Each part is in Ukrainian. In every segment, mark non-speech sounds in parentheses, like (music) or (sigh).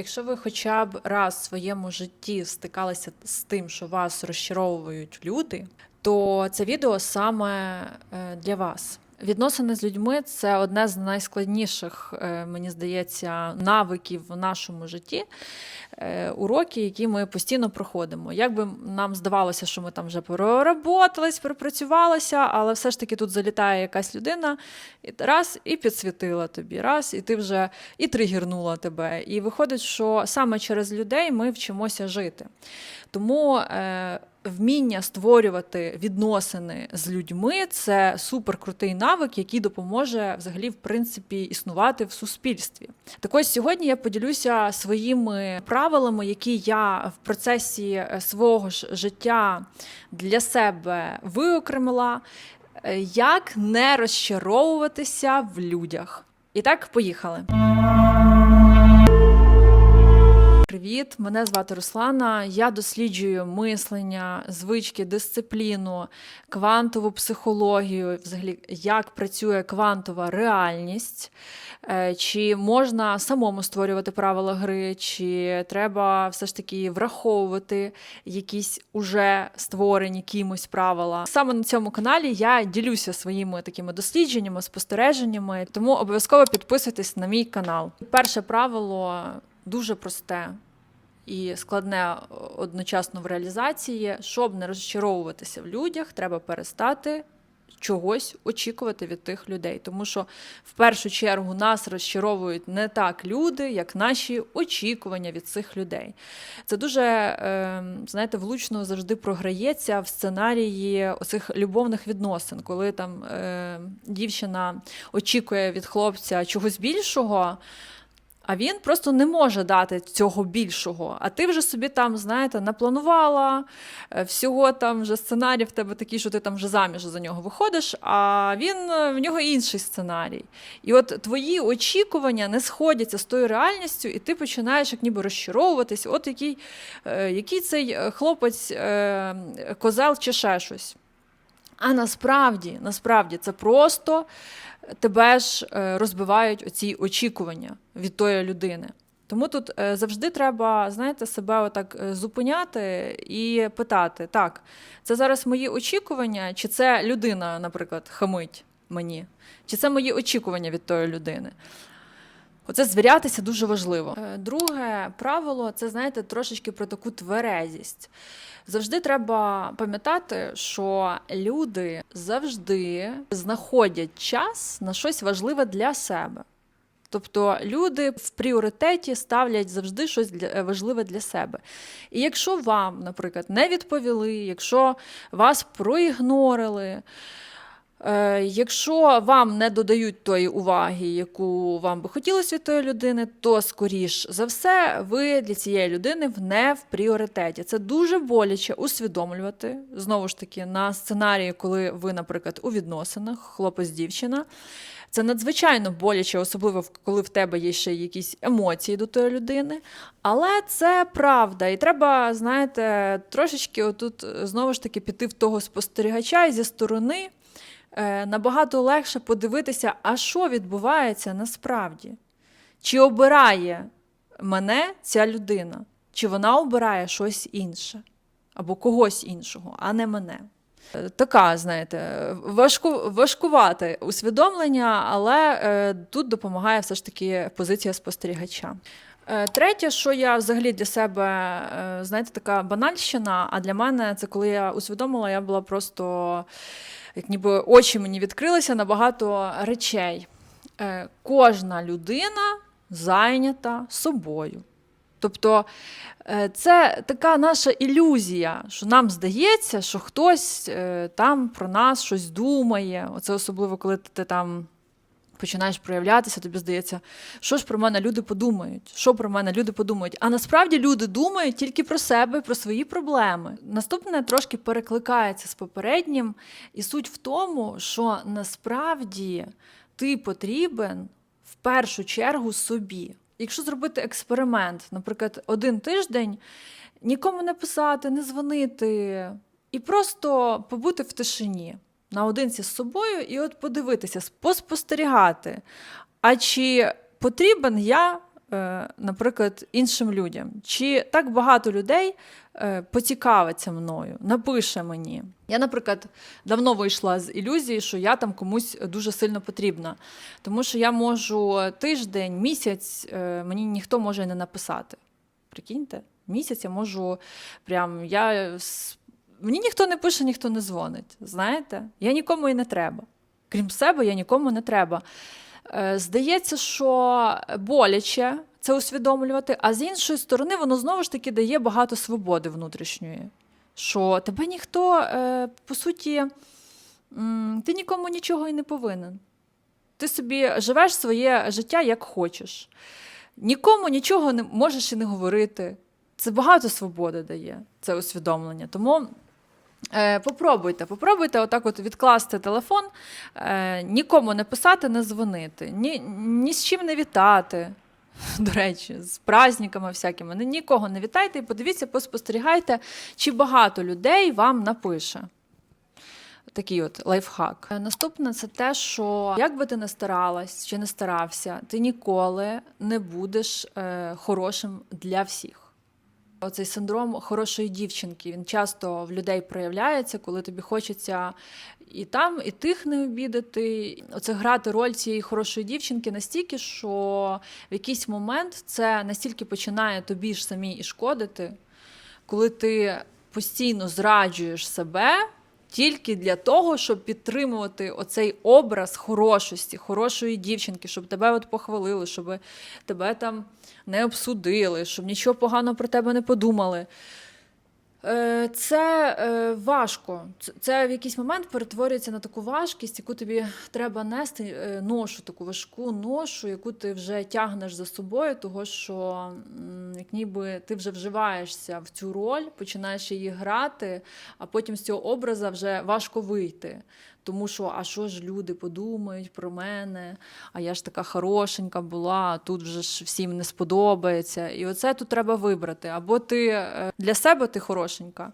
Якщо ви хоча б раз в своєму житті стикалися з тим, що вас розчаровують люди, то це відео саме е, для вас. Відносини з людьми це одне з найскладніших, е, мені здається, навиків в нашому житті, е, уроки, які ми постійно проходимо. Як би нам здавалося, що ми там вже проработались, пропрацювалися, але все ж таки тут залітає якась людина, і раз і підсвітила тобі, раз, і ти вже і тригернула тебе. І виходить, що саме через людей ми вчимося жити. Тому е, вміння створювати відносини з людьми це суперкрутий навик, який допоможе взагалі в принципі існувати в суспільстві. Так ось сьогодні я поділюся своїми правилами, які я в процесі е, свого ж життя для себе виокремила, е, як не розчаровуватися в людях. І так, поїхали. Привіт, мене звати Руслана. Я досліджую мислення, звички, дисципліну, квантову психологію, взагалі, як працює квантова реальність, Е, чи можна самому створювати правила гри, чи треба все ж таки враховувати якісь уже створені кимось правила. Саме на цьому каналі я ділюся своїми такими дослідженнями, спостереженнями, тому обов'язково підписуйтесь на мій канал. Перше правило дуже просте. І складне одночасно в реалізації, щоб не розчаровуватися в людях, треба перестати чогось очікувати від тих людей. Тому що в першу чергу нас розчаровують не так люди, як наші очікування від цих людей. Це дуже, е, знаєте, влучно завжди програється в сценарії оцих любовних відносин, коли там е, дівчина очікує від хлопця чогось більшого. А він просто не може дати цього більшого. А ти вже собі там, знаєте, напланувала е, всього там вже сценарій в тебе такий, що ти там вже заміж за нього виходиш, а він е, в нього інший сценарій. І от твої очікування не сходяться з тою реальністю, і ти починаєш як ніби розчаровуватись, от який, е, який цей хлопець козел чи ще щось. А насправді, насправді, це просто тебе ж е, розбивають оці очікування від тої людини. Тому тут е, завжди треба, знаєте, себе отак е, зупиняти і питати: так, це зараз мої очікування, чи це людина, наприклад, хамить мені, чи це мої очікування від тої людини. Оце звірятися дуже важливо. Друге правило це, знаєте, трошечки про таку тверезість. Завжди треба пам'ятати, що люди завжди знаходять час на щось важливе для себе. Тобто люди в пріоритеті ставлять завжди щось для, важливе для себе. І якщо вам, наприклад, не відповіли, якщо вас проігнорили, Е, якщо вам не додають тої уваги, яку вам би хотілося від тої людини, то скоріш за все ви для цієї людини не в пріоритеті. Це дуже боляче усвідомлювати знову ж таки на сценарії, коли ви, наприклад, у відносинах, хлопець-дівчина. Це надзвичайно боляче, особливо коли в тебе є ще якісь емоції до тої людини. Але це правда. І треба, знаєте, трошечки отут знову ж таки піти в того спостерігача і зі сторони. Е, набагато легше подивитися, а що відбувається насправді. Чи обирає мене ця людина, чи вона обирає щось інше, або когось іншого, а не мене. Е, така, знаєте, важку, важкувате усвідомлення, але е, тут допомагає все ж таки позиція спостерігача. Е, третє, що я взагалі для себе, е, знаєте, така банальщина, а для мене це коли я усвідомила, я була просто як ніби очі мені відкрилися на багато речей. Е, кожна людина зайнята собою. Тобто це така наша ілюзія, що нам здається, що хтось там про нас щось думає. Оце особливо, коли ти там починаєш проявлятися, тобі здається, що ж про мене люди подумають, що про мене люди подумають. А насправді люди думають тільки про себе, про свої проблеми. Наступне трошки перекликається з попереднім, і суть в тому, що насправді ти потрібен в першу чергу собі. Якщо зробити експеримент, наприклад, один тиждень нікому не писати, не дзвонити і просто побути в тишині наодинці з собою і от подивитися, поспостерігати. А чи потрібен я е, наприклад, іншим людям? Чи так багато людей е, поцікавиться мною, напише мені? Я, наприклад, давно вийшла з ілюзії, що я там комусь дуже сильно потрібна. Тому що я можу тиждень, місяць, е, мені ніхто може не написати. Прикиньте, місяць я можу прям я. Мені ніхто не пише, ніхто не дзвонить. Знаєте? Я нікому і не треба. Крім себе, я нікому не треба. Е, Здається, що боляче це усвідомлювати, а з іншої сторони, воно знову ж таки дає багато свободи внутрішньої. Що тебе ніхто, е, по суті, ти нікому нічого і не повинен. Ти собі живеш своє життя як хочеш. Нікому нічого не можеш і не говорити. Це багато свободи дає, це усвідомлення. Тому попробуйте, попробуйте отак от відкласти телефон, е, нікому не писати, не дзвонити, ні, ні з чим не вітати. (laughs) До речі, з праздниками всякими. Ні- Нікого не вітайте і подивіться, поспостерігайте, чи багато людей вам напише. Такий от лайфхак. Е, Наступне це те, що як би ти не старалась чи не старався, ти ніколи не будеш е, хорошим для всіх. Оцей синдром хорошої дівчинки він часто в людей проявляється, коли тобі хочеться і там, і тих не обідати. Оце грати роль цієї хорошої дівчинки настільки, що в якийсь момент це настільки починає тобі ж самій і шкодити, коли ти постійно зраджуєш себе. Тільки для того, щоб підтримувати оцей образ хорошості, хорошої дівчинки, щоб тебе от похвалили, щоб тебе там не обсудили, щоб нічого поганого про тебе не подумали. Е, Це е, важко. Це- в якийсь момент перетворюється на таку важкість, яку тобі треба нести е, ношу, таку важку ношу, яку ти вже тягнеш за собою, того що як ніби ти вже вживаєшся в цю роль, починаєш її грати, а потім з цього образа вже важко вийти. Тому що, а що ж люди подумають про мене? А я ж така хорошенька була, тут вже ж всім не сподобається. І оце тут треба вибрати. Або ти е, для себе ти хорошенька,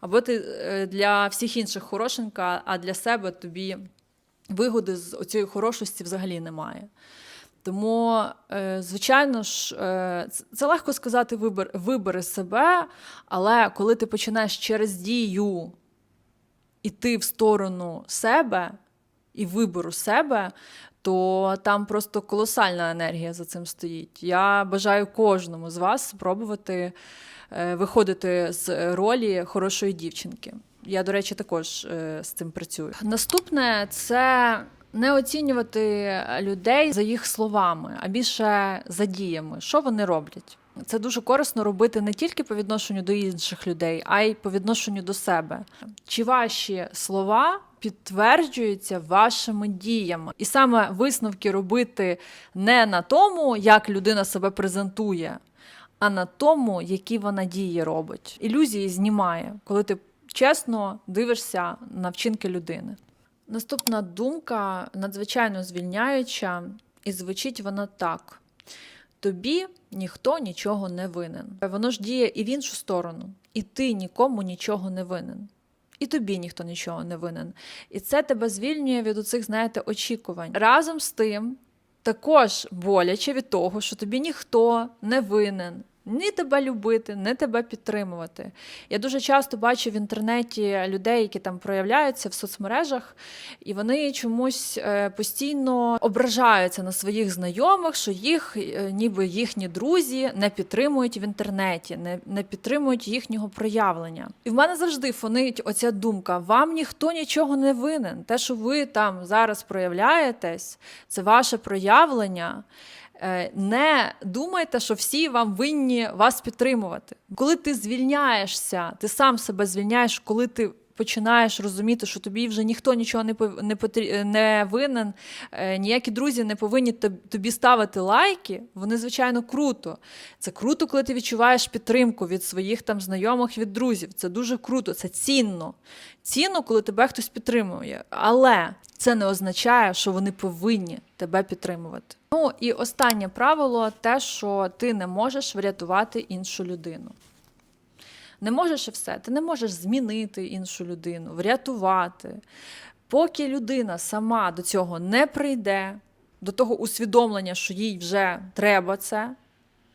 або ти е, для всіх інших хорошенька, а для себе тобі вигоди з оцієї хорошості взагалі немає. Тому, е, звичайно ж, це легко сказати вибери себе, але коли ти починаєш через дію іти в сторону себе і вибору себе, то там просто колосальна енергія за цим стоїть. Я бажаю кожному з вас спробувати е, виходити з ролі хорошої дівчинки. Я, до речі, також е, з цим працюю. Наступне це не оцінювати людей за їх словами, а більше за діями. Що вони роблять? Це дуже корисно робити не тільки по відношенню до інших людей, а й по відношенню до себе. Чи ваші слова підтверджуються вашими діями? І саме висновки робити не на тому, як людина себе презентує, а на тому, які вона дії робить. Ілюзії знімає, коли ти чесно дивишся на вчинки людини. Наступна думка надзвичайно звільняюча, і звучить вона так: тобі ніхто нічого не винен. Воно ж діє і в іншу сторону, і ти нікому нічого не винен. І тобі ніхто нічого не винен. І це тебе звільнює від оцих, знаєте, очікувань. Разом з тим, також боляче від того, що тобі ніхто не винен. Ні тебе любити, ні тебе підтримувати. Я дуже часто бачу в інтернеті людей, які там проявляються в соцмережах, і вони чомусь е, постійно ображаються на своїх знайомих, що їх, е, ніби їхні друзі, не підтримують в інтернеті, не, не підтримують їхнього проявлення. І в мене завжди фонить оця думка: вам ніхто нічого не винен. Те, що ви там зараз проявляєтесь, це ваше проявлення. Е, Не думайте, що всі вам винні вас підтримувати. Коли ти звільняєшся, ти сам себе звільняєш, коли ти починаєш розуміти, що тобі вже ніхто нічого не не, потрі- не винен, е, ніякі друзі не повинні тобі ставити лайки. Вони звичайно круто. Це круто, коли ти відчуваєш підтримку від своїх там знайомих, від друзів. Це дуже круто, це цінно. Цінно, коли тебе хтось підтримує. Але це не означає, що вони повинні тебе підтримувати. Ну і останнє правило те, що ти не можеш врятувати іншу людину. Не можеш і все. Ти не можеш змінити іншу людину, врятувати. Поки людина сама до цього не прийде, до того усвідомлення, що їй вже треба це,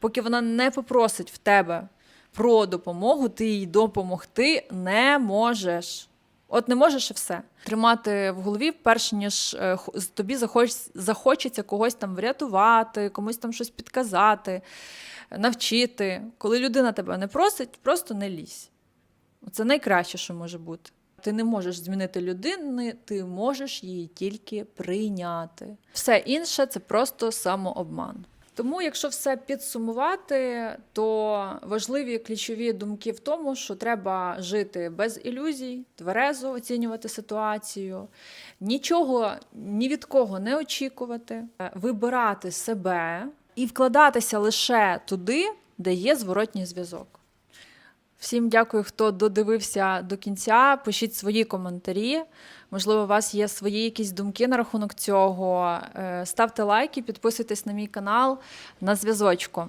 Поки вона не попросить в тебе про допомогу, ти їй допомогти не можеш. От не можеш і все. Тримати в голові, перш ніж е, тобі захоч- захочеться когось там врятувати, комусь там щось підказати, навчити. Коли людина тебе не просить, просто не лізь. Це найкраще, що може бути. Ти не можеш змінити людину, ти можеш її тільки прийняти. Все інше це просто самообман. Тому, якщо все підсумувати, то важливі ключові думки в тому, що треба жити без ілюзій, тверезо оцінювати ситуацію, нічого ні від кого не очікувати, е, вибирати себе і вкладатися лише туди, де є зворотній зв'язок. Всім дякую, хто додивився до кінця. Пишіть свої коментарі. Можливо, у вас є свої якісь думки на рахунок цього. Е, Ставте лайки, підписуйтесь на мій канал на зв'язочку.